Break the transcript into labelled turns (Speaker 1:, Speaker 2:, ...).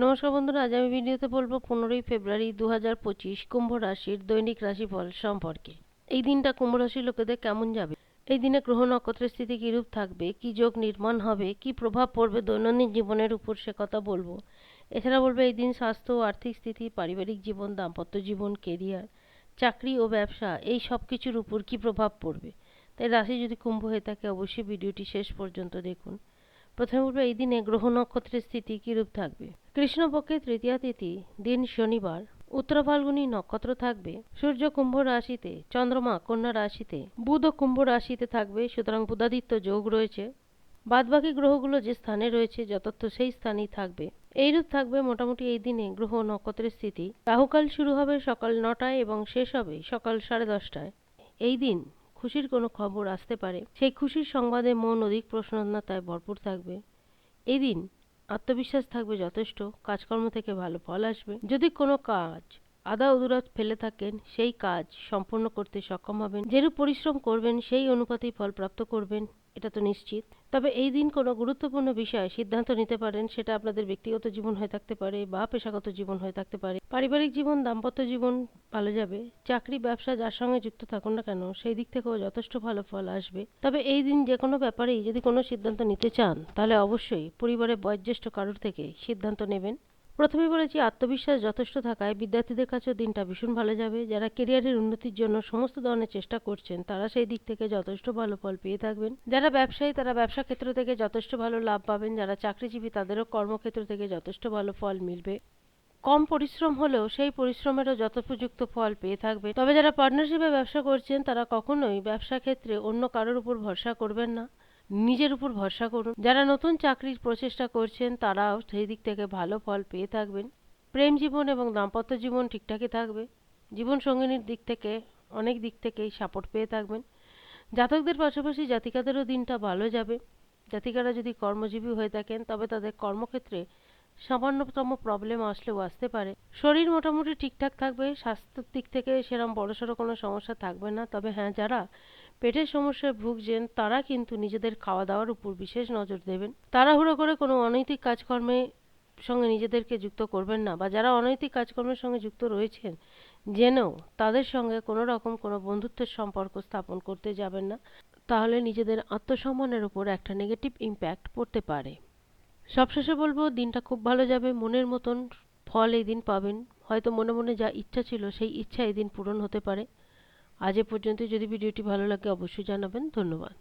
Speaker 1: নমস্কার বন্ধুরা, আজ আমি ভিডিওতে বলব পনেরোই ফেব্রুয়ারি দু হাজার পঁচিশ কুম্ভ রাশির দৈনিক রাশিফল সম্পর্কে। এই দিনটা কুম্ভ রাশির লোকেদের কেমন যাবে? এই দিনে গ্রহ নক্ষত্রের স্থিতি কিরূপ থাকবে? কি যোগ নির্মাণ হবে? কি প্রভাব পড়বে? দৈনন্দিন জীবনের উপর সে কথা বলব। এছাড়া বলব, এই দিন স্বাস্থ্য ও আর্থিক স্থিতি, পারিবারিক জীবন, দাম্পত্য জীবন, কেরিয়ার, চাকরি ও ব্যবসা, এই সব কিছুর উপর কি প্রভাব পড়বে? তাই রাশি যদি কুম্ভ হয়ে থাকে, অবশ্যই ভিডিওটি শেষ পর্যন্ত দেখুন। প্রথমে বলব, এই দিনে গ্রহ নক্ষত্রের স্থিতি কিরূপ থাকবে? কৃষ্ণপক্ষের তৃতীয়া তিথি, দিন শনিবার। উত্তরা ফাল্গুনী নক্ষত্র থাকবে, সূর্য কুম্ভ রাশিতে, চন্দ্রমা কন্যা রাশিতে, বুধ কুম্ভ রাশিতে থাকবে, সুতরাং বুধাদিত্য যোগ রয়েছে। বাদবাকি গ্রহগুলো যে স্থানে রয়েছে, যথার্থ সেই স্থানেই থাকবে। এইরূপ থাকবে মোটামুটি এই দিনে গ্রহ নক্ষত্রের স্থিতি। রাহুকাল শুরু হবে সকাল নটায় এবং শেষ হবে সকাল সাড়ে দশটায়। এই দিন খুশির কোনো খবর আসতে পারে। সেই খুশির সংবাদে মন অধিক প্রসন্নতায় ভরপুর থাকবে। এই দিন আত্মবিশ্বাস থাকবে যথেষ্ট, কাজকর্ম থেকে ভালো ফল আসবে। যদি কোনো কাজ আদা অদুরাত ফেলে থাকেন, সেই কাজ সম্পন্ন করতে সক্ষম হবেন। যেরূপ পরিশ্রম করবেন, সেই অনুপাতেই ফল প্রাপ্ত করবেন। এটা তো নিশ্চিত। তবে এই দিন কোনো গুরুত্বপূর্ণ বিষয়ে সিদ্ধান্ত নিতে পারেন, সেটা আপনাদের ব্যক্তিগত জীবন হয়ে থাকতে পারে বা পেশাগত জীবন হয়ে থাকতে পারে। পারিবারিক জীবন, দাম্পত্য জীবন ভালো যাবে। চাকরি, ব্যবসা যার সঙ্গে যুক্ত থাকুন না কেন, সেই দিক থেকেও যথেষ্ট ভালো ফল আসবে। তবে এই দিন যে কোনো ব্যাপারেই যদি কোনো সিদ্ধান্ত নিতে চান, তাহলে অবশ্যই পরিবারের বয়োজ্যেষ্ঠ কারোর থেকে সিদ্ধান্ত নেবেন। প্রথমেই বলেছি, আত্মবিশ্বাস যথেষ্ট থাকায় বিদ্যার্থীদের কাছেও দিনটা ভীষণ ভালো যাবে। যারা কেরিয়ারের উন্নতির জন্য সমস্ত ধরনের চেষ্টা করছেন, তারা সেই দিক থেকে যথেষ্ট ভালো ফল পেয়ে থাকবেন। যারা ব্যবসায়ী, তারা ব্যবসা ক্ষেত্র থেকে যথেষ্ট ভালো লাভ পাবেন। যারা চাকরিজীবী, তাদেরও কর্মক্ষেত্র থেকে যথেষ্ট ভালো ফল মিলবে। কম পরিশ্রম হলেও সেই পরিশ্রমেরও যথোপযুক্ত ফল পেয়ে থাকবে। তবে যারা পার্টনারশিপে ব্যবসা করছেন, তারা কখনোই ব্যবসা ক্ষেত্রে অন্য কারোর উপর ভরসা করবেন না। নিজের উপর ভরসা করুন। যারা নতুন চাকরির প্রচেষ্টা করছেন, তারাও সেই দিক থেকে ভালো ফল পেয়ে থাকবেন। প্রেম জীবন এবং দাম্পত্য জীবন ঠিকঠাকই থাকবে। জীবন সঙ্গিনীর দিক থেকে, অনেক দিক থেকেই সাপোর্ট পেয়ে থাকবেন। জাতকদের পাশাপাশি জাতিকাদেরও দিনটা ভালো যাবে। জাতিকারা যদি কর্মজীবী হয়ে থাকেন, তবে তাদের কর্মক্ষেত্রে সামান্যতম প্রবলেম আসলেও আসতে পারে। শরীর মোটামুটি ঠিকঠাক থাকবে, স্বাস্থ্যের দিক থেকে সেরকম বড়সড় কোনো সমস্যা থাকবে না। তবে হ্যাঁ যারা পেটের সমস্যায় ভুগছেন, তারা কিন্তু নিজেদের খাওয়া দাওয়ার উপর বিশেষ নজর দেবেন। তাড়াহুড়ো করে কোনো অনৈতিক কাজকর্মে সঙ্গে নিজেদেরকে যুক্ত করবেন না বা যারা অনৈতিক কাজকর্মের সঙ্গে যুক্ত রয়েছেন, জেনেও তাদের সঙ্গে কোনো রকম কোনো বন্ধুত্বের সম্পর্ক স্থাপন করতে যাবেন না। তাহলে নিজেদের আত্মসম্মানের উপর একটা নেগেটিভ ইম্প্যাক্ট পড়তে পারে। সবশেষে বলব, দিনটা খুব ভালো যাবে, মনের মতন ফল এই দিন পাবেন। হয়তো মনে মনে যা ইচ্ছা ছিল, সেই ইচ্ছা এই দিন পূরণ হতে পারে। আজ এ পর্যন্ত যদি ভিডিওটি ভালো লাগে অবশ্যই জানাবেন। ধন্যবাদ।